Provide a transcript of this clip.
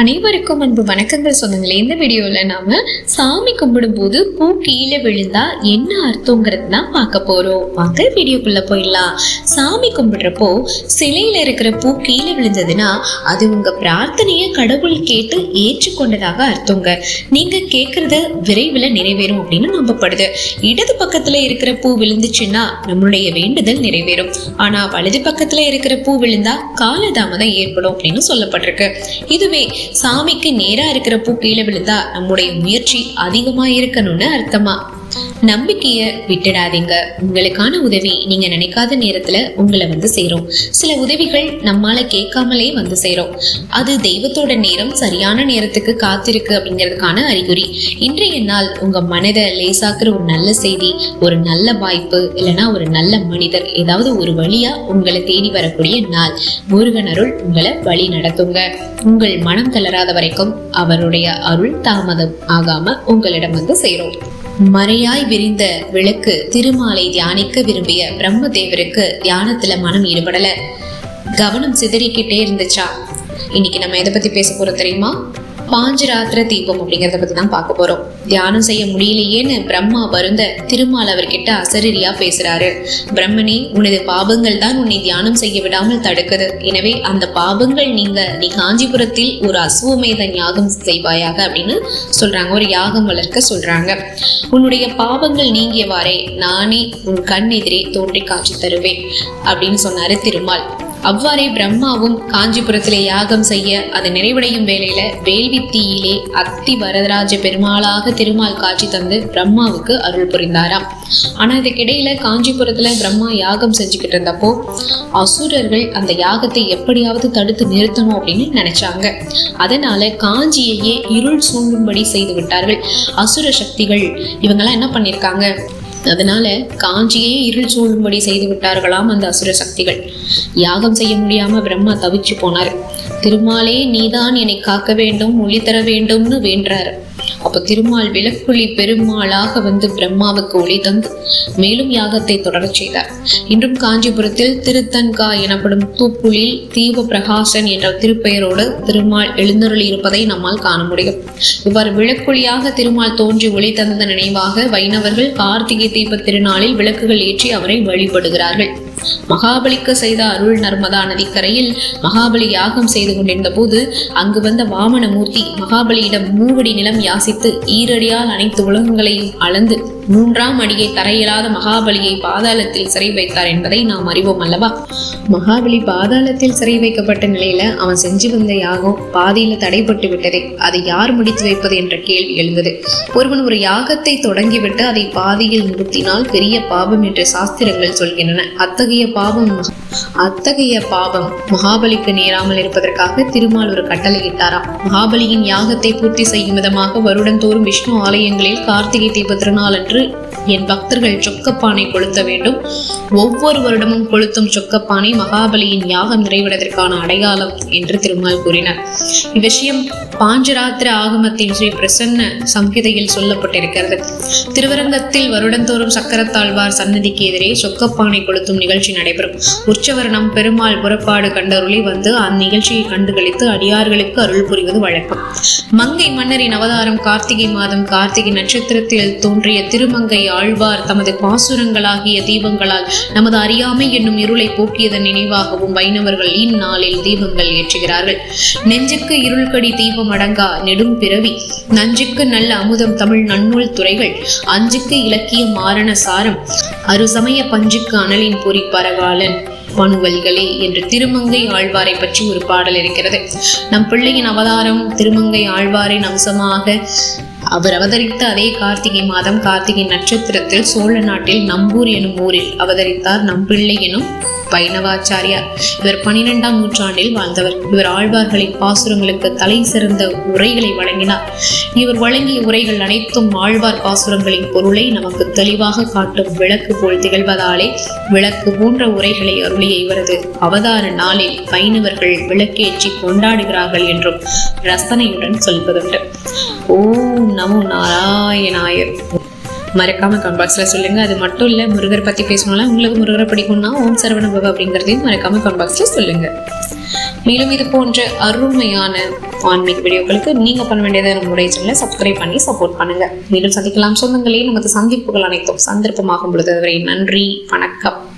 அனைவருக்கும் அன்பு வணக்கங்கள் சொந்தங்களே இந்த வீடியோவில் நாம் சாமி கும்பிடும்போது பூ கீழே விழுந்தா என்ன அர்த்தங்கிறது தான் பார்க்க போகிறோம் வாங்க வீடியோக்குள்ளே போயிடலாம். சாமி கும்பிடுறப்போ சிலையில் இருக்கிற பூ கீழே விழுந்ததுன்னா அது உங்கள் பிரார்த்தனையை கடவுள் கேட்டு ஏற்றுக்கொண்டதாக அர்த்தங்க. நீங்கள் கேட்குறது விரைவில் நிறைவேறும் அப்படின்னு நம்பப்படுது. இடது பக்கத்தில் இருக்கிற பூ விழுந்துச்சுன்னா நம்மளுடைய வேண்டுதல் நிறைவேறும். ஆனால் வலது பக்கத்தில் இருக்கிற பூ விழுந்தா காலதாமதம் ஏற்படும் அப்படின்னு சொல்லப்பட்டிருக்கு. இதுவே சாமிக்கு நேரா இருக்கிற பூ கீழே விழுந்தா நம்முடைய முயற்சி அதிகமா இருக்கணும்னு அர்த்தமா? நம்பிக்கைய விட்டுடாதீங்க. உங்களுக்கான உதவி நீங்க நினைக்காத நேரத்துல உங்களை வந்து சேரும். சில உதவிகள் நம்மால கேட்காமலே வந்து சேரும். அது தெய்வத்தோட நேரம் சரியான நேரத்துக்கு காத்திருக்கு அப்படிங்கிறதுக்கான அறிகுறி. இன்றைய நாள் உங்க மனதை லேசாக்குற ஒரு நல்ல செய்தி ஒரு நல்ல வாய்ப்பு இல்லைன்னா ஒரு நல்ல மனிதர் ஏதாவது ஒரு வழியா உங்களை தேடி வரக்கூடிய நாள். முருகன் அருள் உங்களை வழி நடத்துங்க. உங்கள் மனம் தளராத வரைக்கும் அவருடைய அருள் தாமதம் ஆகாம உங்களிடம் வந்து சேரும். மறையாய் விரிந்த விளக்கு திருமாலை தியானிக்க விரும்பிய பிரம்மதேவருக்கு தியானத்துல மனம் ஈடுபடல. கவனம் சிதறிக்கிட்டே இருந்துச்சா? இன்னைக்கு நம்ம எதை பத்தி பேச போறோம் தெரியுமா? பாஞ்சராத்திர தீபம் அப்படிங்கறத பத்தி தான் பார்க்க போறோம். தியானம் செய்ய முடியலையேன்னு பிரம்மா வருந்த திருமால் அவர்கிட்ட அசரீரியா பேசுறாரு. பிரம்மனே உனது பாபங்கள் தான் உன்னை தியானம் செய்ய விடாமல் தடுக்குது. எனவே அந்த பாபங்கள் நீங்க நீ காஞ்சிபுரத்தில் ஒரு அசுவமேத யாகம் செய்வாயாக அப்படின்னு சொல்றாங்க. ஒரு யாகம் வளர்க்க சொல்றாங்க. உன்னுடைய பாபங்கள் நீங்கியவாறே நானே உன் கண் எதிரே தோன்றி காட்சி தருவேன் அப்படின்னு சொன்னாரு திருமால். அவ்வாறே பிரம்மாவும் காஞ்சிபுரத்திலே யாகம் செய்ய அது நிறைவடையும் வேளையில வேள்வி தீயிலே அத்தி வரதராஜ பெருமாளாக திருமால் காட்சி தந்து பிரம்மாவுக்கு அருள் புரிந்தாராம். ஆனா இதுக்கிடையில காஞ்சிபுரத்துல பிரம்மா யாகம் செஞ்சுக்கிட்டு இருந்தப்போ அசுரர்கள் அந்த யாகத்தை எப்படியாவது தடுத்து நிறுத்தணும் அப்படின்னு நினைச்சாங்க. அதனால காஞ்சியையே இருள் சூழும்படி செய்து விட்டார்கள். அசுர சக்திகள் இவங்கெல்லாம் என்ன பண்ணிருக்காங்க? அதனால காஞ்சியே இருள் சூழும்படி செய்து விட்டார்களாம் அந்த அசுர சக்திகள். யாகம் செய்ய முடியாம பிரம்மா தவிச்சு போனார். திருமாலே நீதான் என்னை காக்க வேண்டும் ஒளி தர வேண்டும்னு வேண்டாரு. அப்ப திருமால் விளக்குழி பெருமாளாக வந்து பிரம்மாவுக்கு ஒளி தந்து மேலும் யாகத்தை தொடரச் செய்தார். இன்றும் காஞ்சிபுரத்தில் திருத்தன்கா எனப்படும் தூப்புளில் தீப பிரகாசன் என்ற திருப்பெயரோடு திருமால் எழுந்தருளி இருப்பதை நம்மால் காண முடியும். இவ்வாறு விளக்குழியாக திருமால் தோன்றி ஒளி தந்த நினைவாக வைணவர்கள் கார்த்திகை தீப திருநாளில் விளக்குகள் ஏற்றி அவரை வழிபடுகிறார்கள். மகாபலிக்கு செய்த அருள் நர்மதா நதிக்கரையில் மகாபலி யாகம் செய்து கொண்டிருந்த போது அங்கு வந்த வாமனமூர்த்தி மகாபலியிடம் மூவடி நிலம் யாசித்து ஈரடியால் அனைத்து உலகங்களையும் அளந்து மூன்றாம் அடியை தரையிலாத மகாபலியை பாதாளத்தில் சிறை வைத்தார் என்பதை நாம் அறிவோம் அல்லவா? மகாபலி பாதாளத்தில் சிறை வைக்கப்பட்ட நிலையில அவன் செஞ்சு வந்த யாகம் பாதியில தடைப்பட்டு விட்டதே. அதை யார் முடித்து வைப்பது என்ற கேள்வி எழுந்தது. ஒருவன் ஒரு யாகத்தை தொடங்கிவிட்டு அதை பாதியில் நிறுத்தினால் பெரிய பாவம் என்று சாஸ்திரங்கள் சொல்கின்றன. அத்தகைய பாவம் அத்தகைய பாவம் மகாபலிக்கு நேராமல் இருப்பதற்காக திருமால் ஒரு கட்டளையிட்டாராம் மகாபலியின் யாகத்தை பூர்த்தி செய்யும் விதமாக வருடந்தோறும் விஷ்ணு ஆலயங்களில் கார்த்திகை தீப திருநாள் என்று என் பக்தர்கள் சொக்கப்பானை கொளுத்த வேண்டும். ஒவ்வொரு வருடமும் கொளுத்தும் சொக்கப்பானை மகாபலியின் யாகம் நிறைவடைவதற்கான அடையாளம் என்று திருமால் கூறினார். இவ்விஷயம் பாஞ்சராத்திர ஆகமத்தின் ஸ்ரீ பிரசன்ன சம்ஹிதையில் சொல்லப்பட்டிருக்கிறது. திருவரங்கத்தில் வருடந்தோறும் சக்கரத்தாழ்வார் சன்னதிக்கு எதிரே சொக்கப்பானை கொளுத்தும் நிகழ்ச்சி நடைபெறும். உற்சவரணம் பெருமாள் புறப்பாடு கண்டருளி வந்து அந்நிகழ்ச்சியை கண்டுகளித்து அடியார்களுக்கு அருள் புரிவது வழக்கம். மங்கை மன்னரின் அவதாரம் கார்த்திகை மாதம் கார்த்திகை நட்சத்திரத்தில் தோன்றிய திரு திருமங்கை ஆழ்வார் தமது பாசுரங்களாகிய தீபங்களால் நமது அறியாமை என்னும் இருளை போக்கியதன் நினைவாகவும் வைணவர்கள் இந்நாளில் தீபங்கள் ஏற்றுகிறார்கள். நெஞ்சுக்கு இருள்கடி தீபம் அடங்கா நெடும் பிறவி நஞ்சுக்கு நல்ல அமுதம் தமிழ் நன்னூல் துறைகள் அஞ்சுக்கு இலக்கிய மாரண சாரம் அருசமய பஞ்சுக்கு அனலின் பொறி பரகாலன் பணுவல்களே என்று திருமங்கை ஆழ்வாரை பற்றி ஒரு பாடல் இருக்கிறது. நம் பிள்ளையின் அவதாரம் திருமங்கை ஆழ்வாரின் அம்சமாக அவர் அவதரித்த அதே கார்த்திகை மாதம் கார்த்திகை நட்சத்திரத்தில் சோழ நாட்டில் நம்பூர் எனும் ஊரில் அவதரித்தார் நம்பிள்ளை எனும் வைணவாச்சாரியார் இவர் பனிரெண்டாம் நூற்றாண்டில் வாழ்ந்தவர். இவர் ஆழ்வார்களின் பாசுரங்களுக்கு தலை சிறந்த உரைகளை வழங்கினார். இவர் வழங்கிய உரைகள் அனைத்தும் ஆழ்வார் பாசுரங்களின் பொருளை நமக்கு தெளிவாக காட்டும் விளக்கு போல் திகழ்வதாலே விளக்கு போன்ற உரைகளை அருளிய இவரது அவதார நாளில் வைணவர்கள் விளக்கேற்றி கொண்டாடுகிறார்கள் என்றும் ரசனையுடன் சொல்வதுண்டு. ஓம் நமோ நாராயணாயர் மறக்காம கமெண்ட் பாக்ஸ்ல சொல்லுங்க. அது மட்டும் இல்ல முருகர் பத்தி பேசணும்னா உங்களுக்கு முருகரை பிடிக்கும்னா ஓம் சரவண பவ அப்படிங்கறதையும் மறக்காம கமெண்ட் பாக்ஸ்ல சொல்லுங்க. மேலும் இது போன்ற அருமையான ஆன்மீக வீடியோக்களுக்கு நீங்க பண்ண வேண்டியதை நம்முடைய சேனலை சப்ஸ்கிரைப் பண்ணி சப்போர்ட் பண்ணுங்க. மேலும் சந்திக்கலாம். சொந்தங்களே நமது சந்திப்புகள் அனைத்தும் சந்தர்ப்பமாகும் பொழுது அதுவரை நன்றி வணக்கம்.